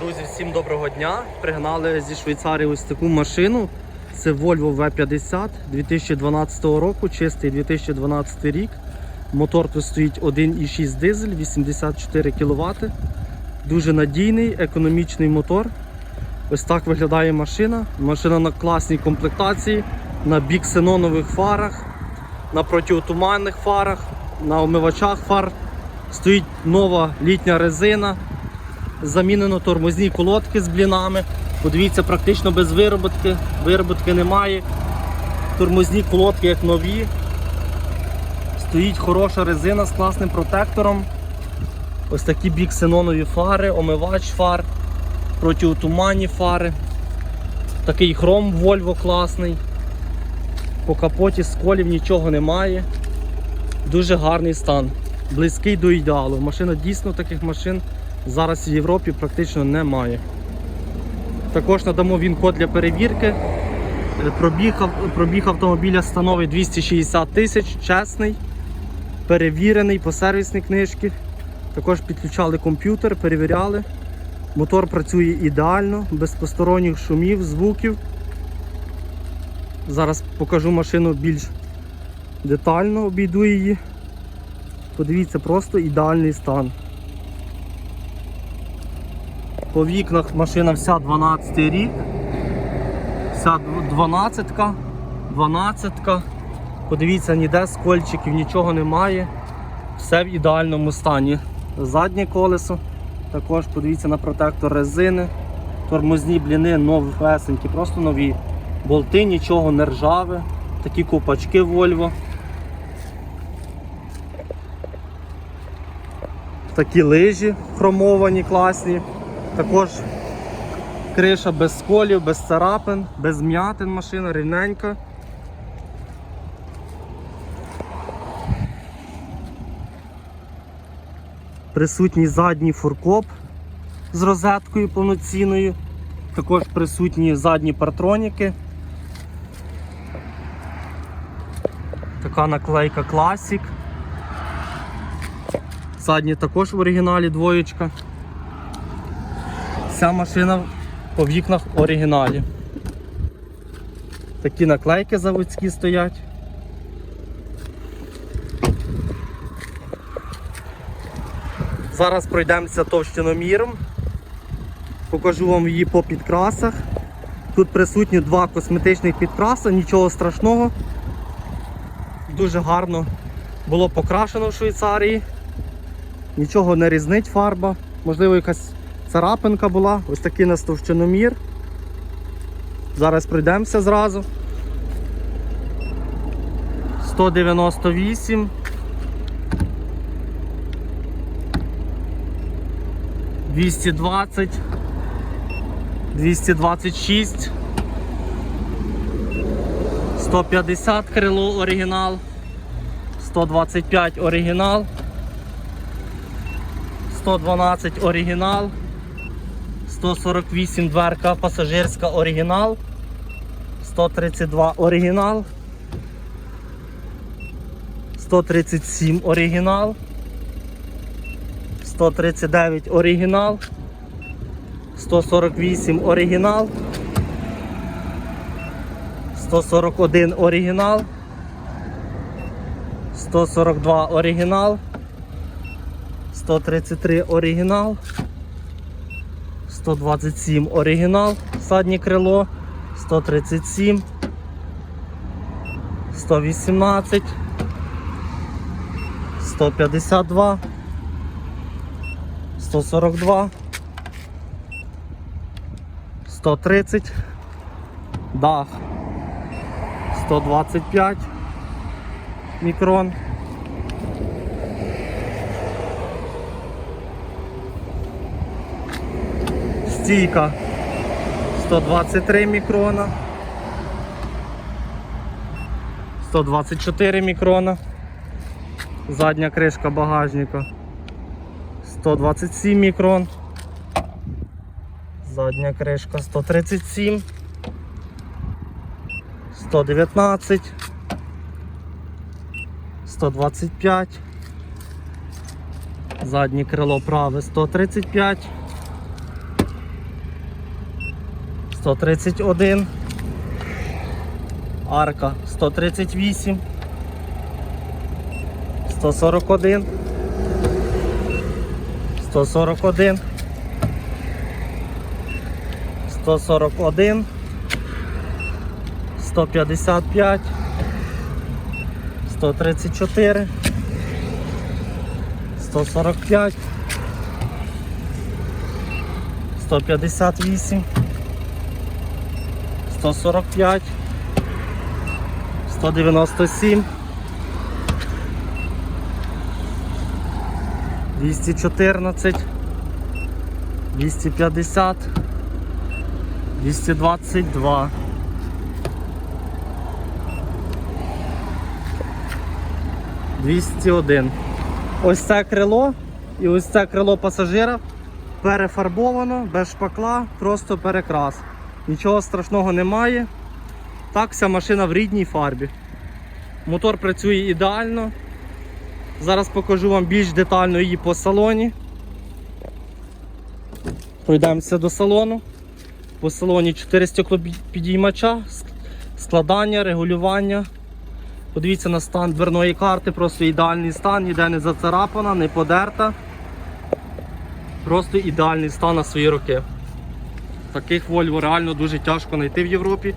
Друзі, всім доброго дня. Пригнали зі Швейцарії ось таку машину. Це Volvo V50 2012 року, чистий 2012 рік. Мотор тут стоїть 1,6 дизель, 84 кВт. Дуже надійний, економічний мотор. Ось так виглядає машина. Машина на класній комплектації, на біксенонових фарах, на протиотуманних фарах, на омивачах фар. Стоїть нова літня резина. Замінено тормозні колодки з блінами. Подивіться, практично без вироботки. Вироботки немає. Тормозні колодки як нові. Стоїть хороша резина з класним протектором. Ось такі біксенонові фари, омивач фар, протиотуманні фари. Такий хром Volvo класний. По капоті сколів нічого немає. Дуже гарний стан. Близький до ідеалу. Машина дійсно таких машин зараз в Європі практично немає. Також надамо він код для перевірки. Е, Пробіг, пробіг автомобіля становить 260 тисяч, чесний, перевірений по сервісній книжці. Також підключали комп'ютер, перевіряли. Мотор працює ідеально, без посторонніх шумів, звуків. Зараз покажу машину більш детально, обійду її. Подивіться, просто ідеальний стан. По вікнах машина вся 12 рік. Вся 12. 12. Подивіться, ніде скольчиків, нічого немає. Все в ідеальному стані. Заднє колесо. Також подивіться на протектор резини. Тормозні бліни новесенькі, просто нові. Болти, нічого не ржаве. Такі копачки Volvo. Такі лижі хромовані, класні. Також криша без сколів, без царапин, без м'ятин машина, рівненька. Присутній задній фуркоп з розеткою повноцінною. Також присутні задні партроніки. Така наклейка Classic. Задні також в оригіналі двоєчка. Вся машина по вікнах оригіналі. Такі наклейки заводські стоять. Зараз пройдемося товщиноміром. Покажу вам її по підкрасах. Тут присутні два косметичних підкраси, нічого страшного. Дуже гарно було покрашено в Швейцарії. Нічого не різнить фарба. Можливо, якась царапинка була. Ось такий нас товщиномір. Зараз пройдемося зразу. 198. Двісті двадцять, двісті двадцять шість, сто п'ятдесят крило оригінал, сто двадцять п'ять оригінал, 112 оригінал, 148 дверка пасажирська оригінал, 132 оригінал, 137 оригінал, 139 оригінал, 148 оригінал, 141 оригінал, 142 оригінал. 133 оригінал, 127 оригінал, заднє крило, 137, 118, 152, 142, 130, дах, 125 мікрон. Стійка 123 мікрона. 124 мікрона. Задня кришка багажника 127 мікрон. Задня кришка 137. 119. 125. Заднє крило праве 135. 131. Арка 138. 141. 141. 141. 155. 134. 145. 158. 145. 197. 214. 250. 222. 201. Ось це крило і ось це крило пасажира перефарбовано, без шпакла, просто перекрас. Нічого страшного немає. Так, вся машина в рідній фарбі. Мотор працює ідеально. Зараз покажу вам більш детально її по салоні. Пройдемося до салону. По салоні 4 стеклопідіймача, ск- складання, регулювання. Подивіться на стан дверної карти, просто ідеальний стан, ніде не зацарапана, не подерта. Просто ідеальний стан на свої роки. Таких Volvo реально дуже тяжко знайти в Європі.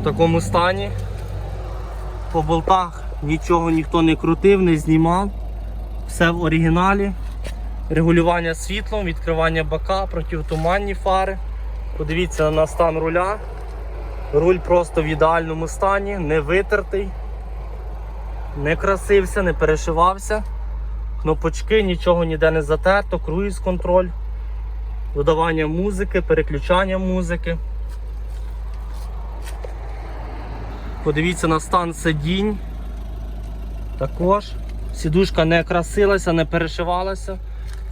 В такому стані. По болтах нічого ніхто не крутив, не знімав. Все в оригіналі. Регулювання світлом, відкривання бока, протитуманні фари. Подивіться на стан руля. Руль просто в ідеальному стані, не витертий, не красився, не перешивався. Кнопочки, нічого ніде не затерто, круїз контроль, додавання музики, переключання музики. Подивіться на стан сидінь. Також сідушка не красилася, не перешивалася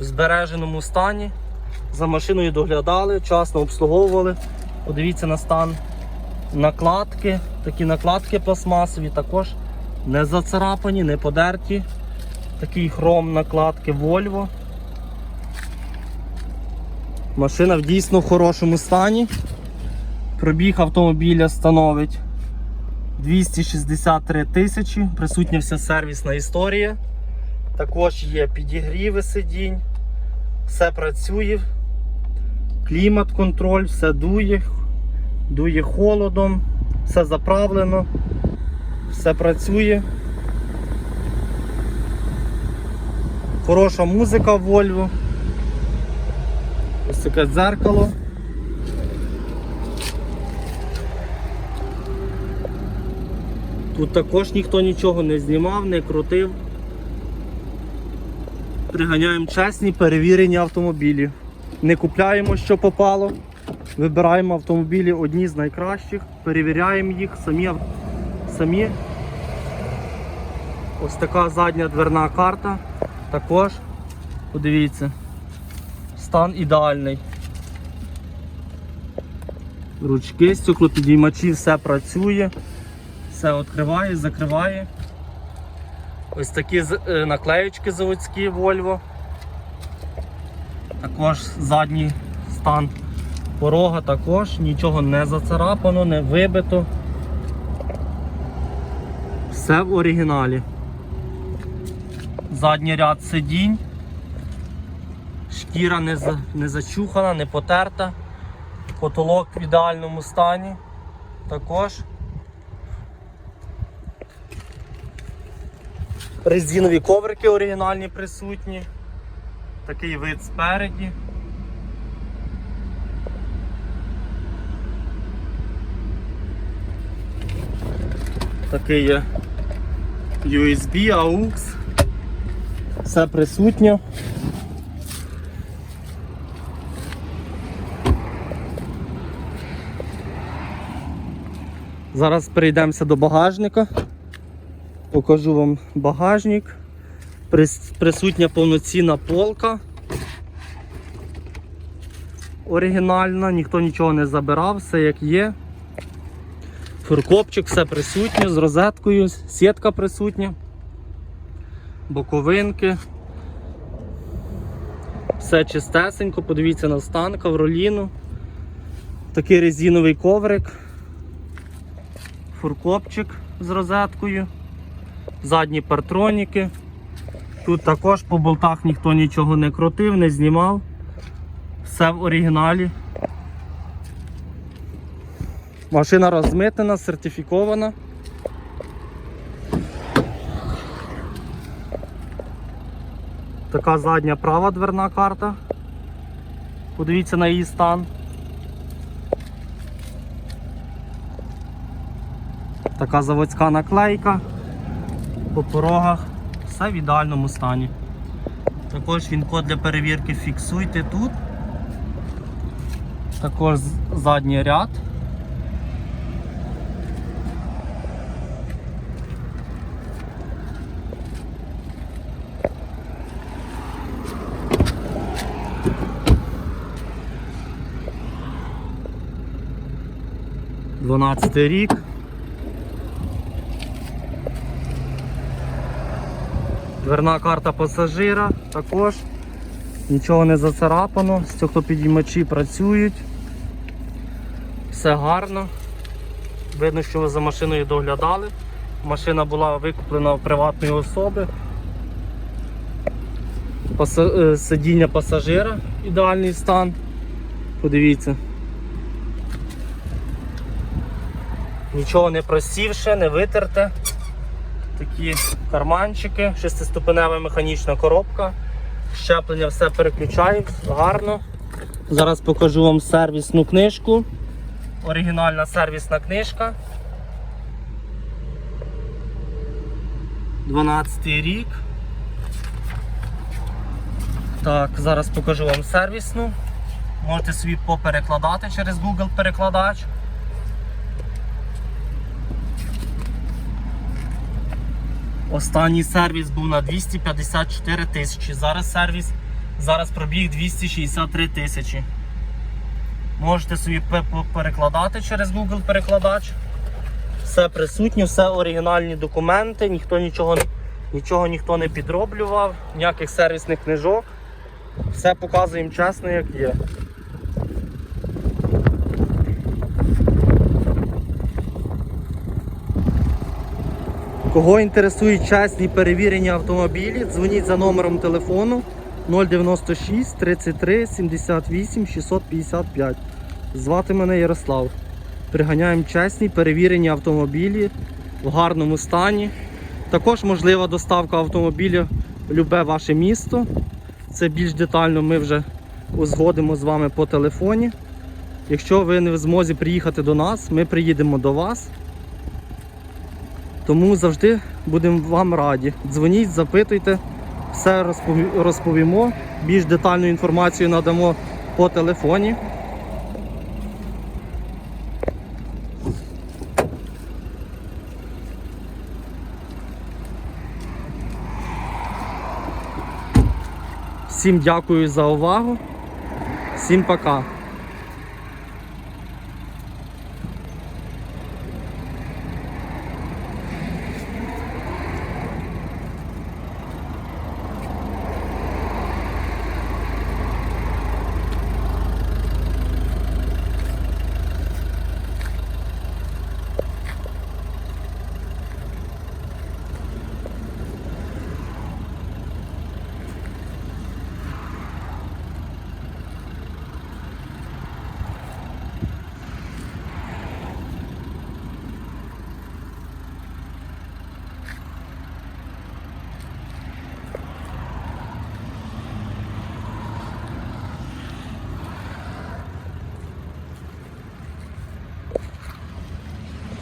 в збереженому стані. За машиною доглядали, вчасно обслуговували. Подивіться на стан накладки. Такі накладки пластмасові також не зацарапані, не подерті. Такий хром накладки Volvo. Машина в дійсно хорошому стані. Пробіг автомобіля становить 263 тисячі, присутня вся сервісна історія. Також є підігріви сидінь, все працює, клімат-контроль, все дує, дує холодом, все заправлено, все працює. Хороша музика в Volvo. Ось таке дзеркало. Тут також ніхто нічого не знімав, не крутив. Приганяємо чесні перевірені автомобілі. Не купляємо, що попало. Вибираємо автомобілі одні з найкращих, перевіряємо їх самі. самі. Ось така задня дверна карта. Також, подивіться, стан ідеальний. Ручки, стеклопідіймачі, все працює, все відкриває, закриває. Ось такі е, наклеючки заводські Volvo. Також задній стан порога також, нічого не зацарапано, не вибито. Все в оригіналі. Задній ряд сидінь. Шкіра не, за, не зачухана, не потерта. Потолок в ідеальному стані. Також. Резинові коврики оригінальні присутні. Такий вид спереді. Такий є USB, AUX. Все присутнє. Зараз перейдемося до багажника. Покажу вам багажник. Присутня повноцінна полка. Оригінальна, ніхто нічого не забирав, все як є. Фуркопчик, все присутнє з розеткою, сітка присутня, боковинки. Все чистесенько, подивіться на стан, ковроліну. Такий резиновий коврик, фуркопчик з розеткою, задні партроніки. Тут також по болтах ніхто нічого не крутив, не знімав. Все в оригіналі. Машина розмитнена, сертифікована. Така задня права дверна карта. Подивіться на її стан. Така заводська наклейка по порогах. Все в ідеальному стані. Також він код для перевірки фіксуйте тут. Також задній ряд. Дванадцятий рік. Дверна карта пасажира також. Нічого не зацарапано, стеклопідіймачі працюють. Все гарно. Видно, що ви за машиною доглядали. Машина була викуплена у приватної особи. Паса- е, Сидіння пасажира, ідеальний стан. Подивіться. Нічого не просівше, не витерте. Такі карманчики, шестиступенева механічна коробка. Щеплення все переключають гарно. Зараз покажу вам сервісну книжку. Оригінальна сервісна книжка. 12 рік. Так, зараз покажу вам сервісну. Можете собі поперекладати через Google перекладач. Останній сервіс був на 254 тисячі. Зараз сервіс, зараз пробіг 263 тисячі. Можете собі перекладати через Google перекладач. Все присутнє, все оригінальні документи, ніхто нічого, нічого ніхто не підроблював, ніяких сервісних книжок. Все показуємо чесно, як є. Кого інтересують чесні перевірені автомобілі, дзвоніть за номером телефону 096 33 78 655. Звати мене Ярослав. Приганяємо чесні перевірені автомобілі в гарному стані. Також можлива доставка автомобіля в любе ваше місто. Це більш детально ми вже узгодимо з вами по телефоні. Якщо ви не в змозі приїхати до нас, ми приїдемо до вас. Тому завжди будемо вам раді. Дзвоніть, запитуйте, все розповімо. Більш детальну інформацію надамо по телефоні. Всім дякую за увагу. Всім пока.